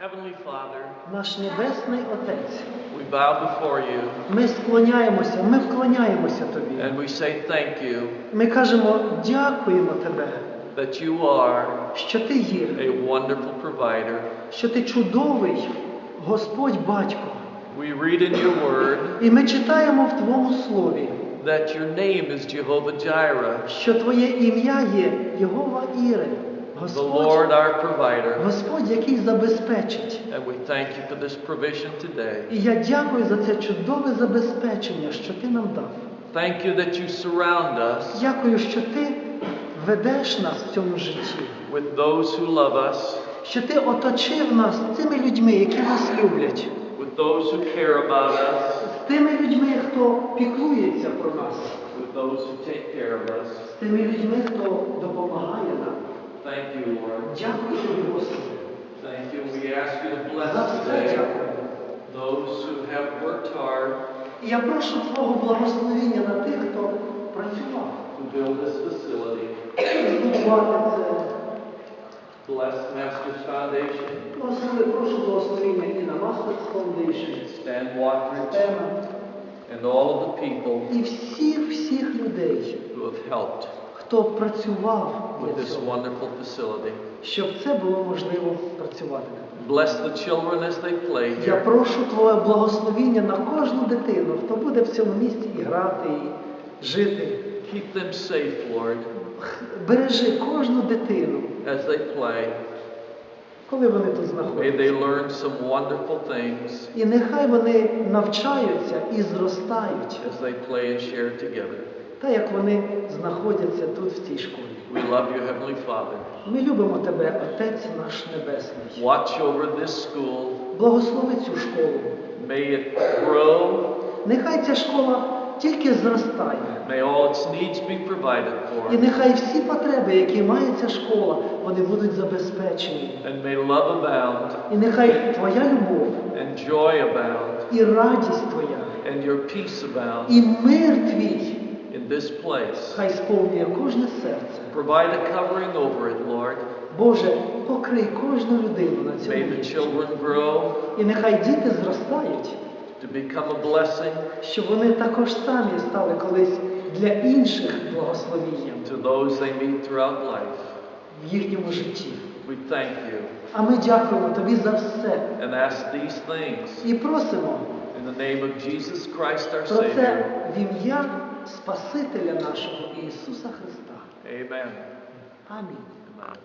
Heavenly Father, Наш Небесний Отець, we bow before you ми склоняємося, ми вклоняємося Тобі. and we say thank you Ми кажемо, дякуємо Тебе, that you are що Ти є, a wonderful provider. що Ти чудовий Господь Батько. We read in your word І ми читаємо в Твоєму слові, that your name is Jehovah Jireh, що Твоє ім'я є Єгова Іре, the Lord our provider. Господь, який забезпечить. And we thank you for this provision today. І я дякую за це чудове забезпечення, що Ти нам дав. Thank you that you surround us Дякую, що Ти ведеш нас в цьому житті, with those who love us, що Ти оточив нас цими людьми, які нас люблять, with those who care about us, з тими людьми, хто піклується про нас, with those who take care of us. з тими людьми, хто допомагає нам. Thank you, Lord. Дякую тобі, Господи. Thank you. We ask you to За bless все today дякую. those who have worked hard І я прошу Твого благословення на тих, хто працював. to build this facility. Збудувати це. Bless Master's Foundation, Благослови, прошу благословення і на Masters Foundation, Stan Watkins, Тема, and all of the people і всіх-всіх людей, who have helped хто працював для цього, щоб це було можливо працювати. Bless the children as they play Я прошу Твоє благословіння на кожну дитину, хто буде в цьому місті і грати, і жити. Keep them safe, Lord, Бережи кожну дитину, as they play. коли вони тут May знаходяться. they learn some wonderful things І нехай вони навчаються і зростають, as they play and share together. Так як вони знаходяться тут в цій школі. We love you, Heavenly Father. Ми любимо Тебе, Отець наш Небесний. Watch over this school. Благослови цю школу. May it grow. Нехай ця школа тільки зростає. May all its needs be provided І нехай всі потреби, які має ця школа, вони будуть забезпечені. And may love abound І нехай Твоя любов and joy abound і радість Твоя, and your peace abound і мир Твій this place. хай сповнює кожне серце. Provide a covering over it, Lord. Боже, покрий кожну людину на цьому May the children grow І нехай діти зростають, to become a blessing щоб вони також самі стали колись для інших благословенням to those they meet throughout life. в їхньому житті. We thank you А ми дякуємо Тобі за все and ask these things і просимо in the name of Jesus Christ our про Savior. це в ім'я Спасителя нашого Ісуса Христа. Amen. Амінь. Amen.